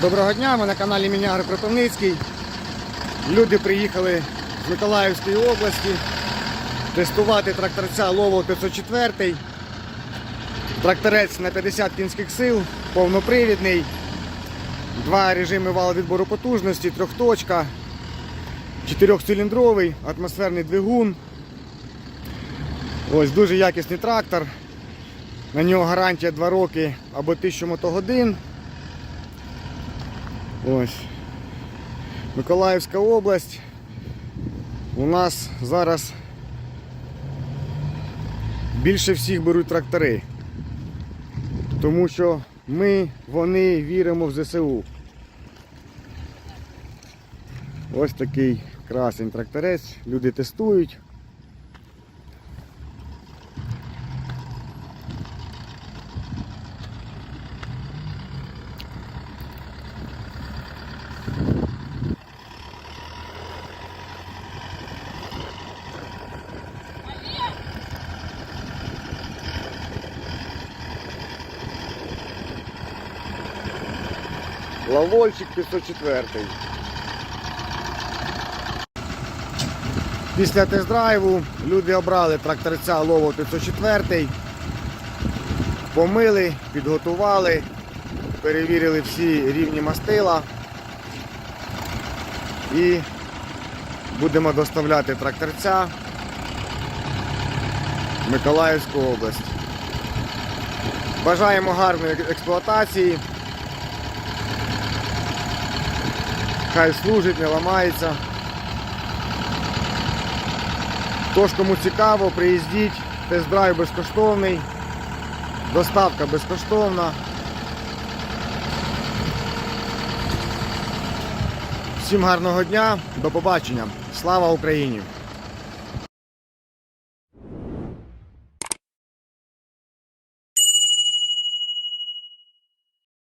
Доброго дня, ми на каналі Мінягр Кропивницький. Люди приїхали з Миколаївської області тестувати тракторця Лово 504. Тракторець на 50 кінських сил, повнопривідний, два режими валовідбору потужності, трьохточка, чотирьохциліндровий, атмосферний двигун. Ось дуже якісний трактор. На нього гарантія 2 роки або 1000 мотогодин. Ось. Миколаївська область. У нас зараз більше всіх беруть трактори. Тому що ми, вони віримо в ЗСУ. Ось такий красень тракторець. Люди тестують. Лавольчик 504. Після тест-драйву люди обрали тракторця Лово 504. Помили, підготували, перевірили всі рівні мастила і будемо доставляти тракторця в Миколаївську область. Бажаємо гарної експлуатації. Хай служить, не ламається. Тож, кому цікаво, приїздіть, тест-драйв безкоштовний, доставка безкоштовна. Всім гарного дня, до побачення. Слава Україні!